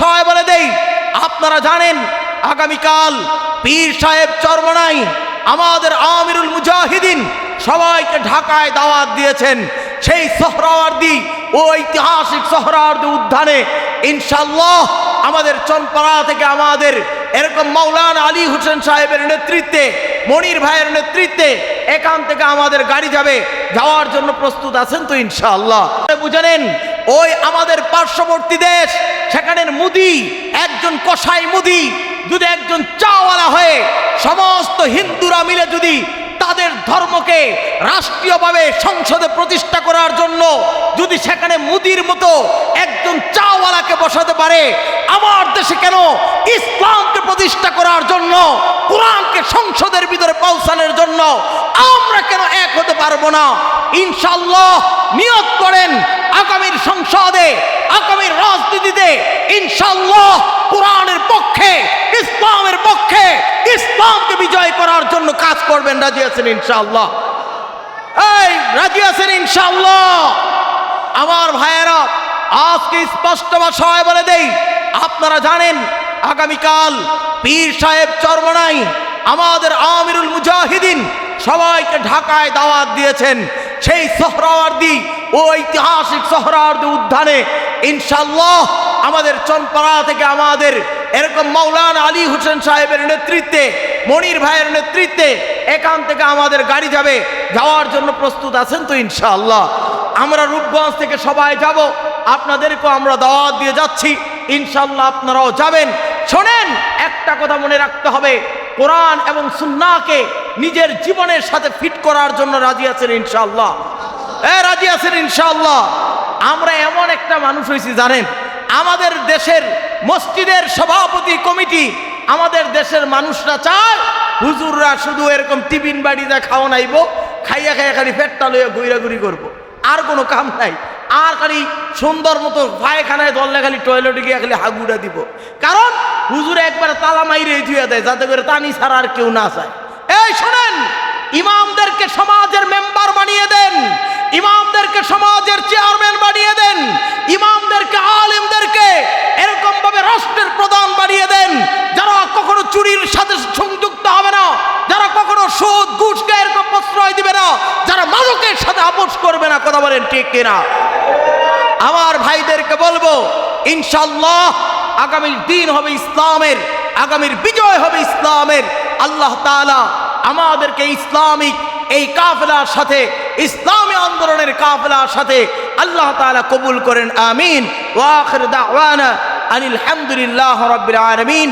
সবাই বলে দেই, আপনারা জানেন, আগামীকাল পীর সাহেব চরমনাই আমাদের আমিরুল মুজাহিদিন সবাইকে ঢাকায় দাওয়াত দিয়েছেন। সেই সোহরাওয়ার্দি, ও ঐতিহাসিক সোহরাওয়ার্দি উদ্যানে ইনশাল্লাহ আমাদের চনপাড়া থেকে আমাদের এরকম মৌলানা আলী হোসেন সাহেবের নেতৃত্বে, মনির ভাইয়ের নেতৃত্বে এখান থেকে আমাদের গাড়ি যাবে, যাওয়ার জন্য প্রস্তুত আছেন তো ইনশাআল্লাহ। বুঝে নেন, ওই আমাদের পার্শ্ববর্তী দেশ সেখানের মুদি, একজন কসাই মুদি, যদি একজন চাওয়ালা হয়ে সমস্ত হিন্দুরা মিলে যদি তাদের ধর্মকে রাষ্ট্রীয়ভাবে সংসদে প্রতিষ্ঠা করার জন্য যদি সেখানে মুদির মতো একজন চাওয়ালাকে বসাতে পারে, আমার দেশে কেন ইসলামকে প্রতিষ্ঠা করার জন্য, কোরআনকে সংসদের ভিতরে পৌঁছানোর জন্য আমরা কেন এক হতে পারব না? ইনশাল্লাহ নিয়োগ করেন রাজনীতিতে ইনশাল্লাহ কোরআনের পক্ষে, ইসলামের পক্ষে, ইসলামকে বিজয় করার জন্য কাজ করবেন। রাজি আছেন ইনশাল্লাহ এই, রাজি আছেন ইনশাল্লাহ আমার ভাইয়েরা, আজকে স্পষ্ট ভাষায় বলে দেই, আপনারা জানেন, আগামীকাল পীর সাহেব চরমনাই আমাদের আমিরুল মুজাহিদিন সবাইকে ঢাকায় দাওয়াত দিয়েছেন। সেই সোহরাওয়ার্দি ও ঐতিহাসিক সোহরাওয়ার্দি উদ্যানে ইনশাল্লাহ আমাদের চনপাড়া থেকে আমাদের এরকম মৌলানা আলী হোসেন সাহেবের নেতৃত্বে, মনির ভাইয়ের নেতৃত্বে এখান থেকে আমাদের গাড়ি যাবে, যাওয়ার জন্য প্রস্তুত আছেন তো ইনশাআল্লাহ। আমরা রূপগঞ্জ থেকে সবাই যাব, আপনাদেরকেও আমরা দাওয়াত দিয়ে যাচ্ছি ইনশাল্লাহ আপনারাও যাবেন। শোনেন, একটা কথা মনে রাখতে হবে, কোরআন এবং সুন্নাকে নিজের জীবনের সাথে ফিট করার জন্য রাজি আছেন ইনশাআল্লাহ। এ, রাজি আছেন ইনশাআল্লাহ। আমরা এমন একটা মানুষ হয়েছি, জানেন? আমাদের দেশের মসজিদের সভাপতি কমিটি, আমাদের দেশের মানুষরা চায়, হুজুররা শুধু এরকম টিফিন বাড়িতে খাওয়া নাইব খাইয়া খাইয়া খালি পেটটা লইয়া ঘুরাঘুরি করব। আর কোনো কাম নাই। আর খালি সুন্দর মতো পায়খানায় ধরলে খালি টয়লেটে গিয়ে খালি হাগুড়া দিব। কারণ হুজুরে একবার তালা মাইরে ধুয়ে দেয়, যাতে করে তানি ছাড়া আর কেউ না চায় এই শোনেন, ইমামদেরকে সমাজের মেম্বার বানিয়ে দেন। ইমামদেরকে সমাজের চেয়ারম্যান বানিয়ে দেন ইমামদেরকে আলেমদেরকে এরকম ভাবে রাষ্ট্রের প্রধান বানিয়ে দেন যারা কখনো চুরির সাথে সংযুক্ত হবে না যারা কখনো সুদ ঘুষকে এরকম প্রশ্রয় দিবে না যারা মাদকের সাথে আপোষ করবে না কথা বলেন, ঠিক কিনা? আমার ভাইদেরকে বলব ইনশাল্লাহ আগামীর দিন হবে ইসলামের আগামীর বিজয় হবে ইসলামের। আল্লাহ তাআলা আমাদেরকে ইসলামিক এই কাফেলার সাথে, ইসলামী আন্দোলনের কাফেলার সাথে আল্লাহ তালা কবুল করেন, আমিন। ওয়াখির আনিল হামদুলিল্লাহ রাব্বিল আলামিন।